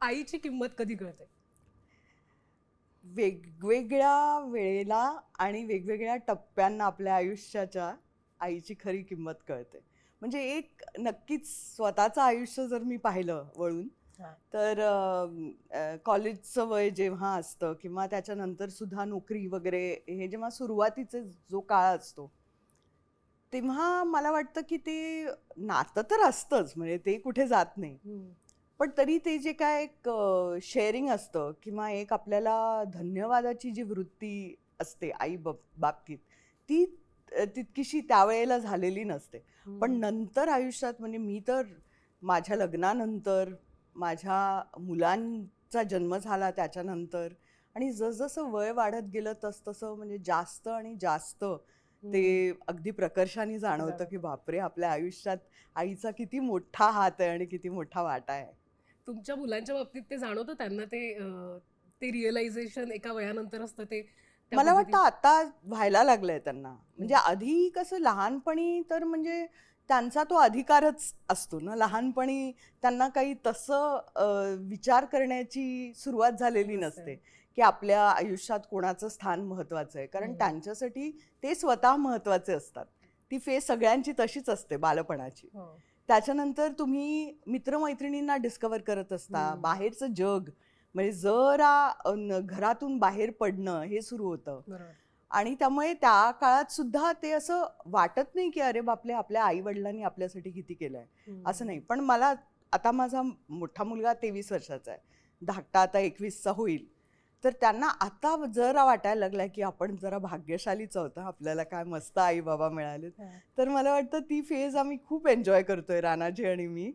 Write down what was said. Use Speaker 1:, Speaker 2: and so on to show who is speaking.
Speaker 1: आईची किंमत कधी कळते?
Speaker 2: वेगवेगळ्या वेळेला आणि वेगवेगळ्या टप्प्यांना आपल्या आयुष्याच्या आईची खरी किंमत कळते. म्हणजे एक नक्कीच स्वतःचं आयुष्य जर मी पाहिलं वळून. तर कॉलेजचं वय जेव्हा असतं किंवा त्याच्यानंतर सुद्धा नोकरी वगैरे हे जेव्हा सुरुवातीचे जो काळ असतो तेव्हा मला वाटतं की ते नातं तर असतंच म्हणजे ते कुठे जात नाही. पण तरी ते जे काय एक शेअरिंग असतं किंवा एक आपल्याला धन्यवादाची जी वृत्ती असते आई बाब बाबतीत ती तितकीशी त्यावेळेला झालेली नसते. पण नंतर आयुष्यात म्हणजे मी तर माझ्या लग्नानंतर माझ्या मुलांचा जन्म झाला त्याच्यानंतर आणि जसजसं वय वाढत गेलं तसतसं म्हणजे जास्त आणि जास्त ते अगदी प्रकर्षाने जाणवतं. की बापरे आपल्या आयुष्यात आईचा किती मोठा हात आहे आणि किती मोठा वाटा आहे.
Speaker 1: तुमच्या मुलांच्या बाबतीत ते जाणवतं त्यांना ते ते रिअलायझेशन एका वयानंतर असतं ते
Speaker 2: मला वाटतं आता व्हायला लागलंय त्यांना. म्हणजे आधी कसं लहानपणी तर म्हणजे त्यांचा तो अधिकारच असतो ना. लहानपणी त्यांना काही तसं विचार करण्याची सुरुवात झालेली
Speaker 1: नसते.
Speaker 2: की आपल्या आयुष्यात कोणाचं स्थान महत्वाचं आहे. कारण
Speaker 1: हम्म.
Speaker 2: त्यांच्यासाठी ते स्वतः महत्त्वाचे असतात. ती फेज सगळ्यांची तशीच असते बालपणाची.
Speaker 1: हो.
Speaker 2: त्याच्यानंतर तुम्ही मित्रमैत्रिणींना डिस्कवर करत असता. बाहेरचं जग म्हणजे जरा घरातून बाहेर पडणं हे सुरू होतं. आणि त्यामुळे त्या काळात सुद्धा ते असं वाटत नाही की अरे बापले आपल्या आई वडिलांनी आपल्यासाठी किती केलंय. असं नाही. पण मला आता माझा मोठा मुलगा तेवीस वर्षाचा आहे. धाकटा आता एकवीसचा होईल. तर त्यांना आता जरा वाटायला लागलाय की आपण जरा भाग्यशालीच आहोत. आपल्याला काय मस्त आई बाबा मिळाले. तर मला वाटतं ती फेज आम्ही खूप एन्जॉय करतोय रानाजी आणि मी.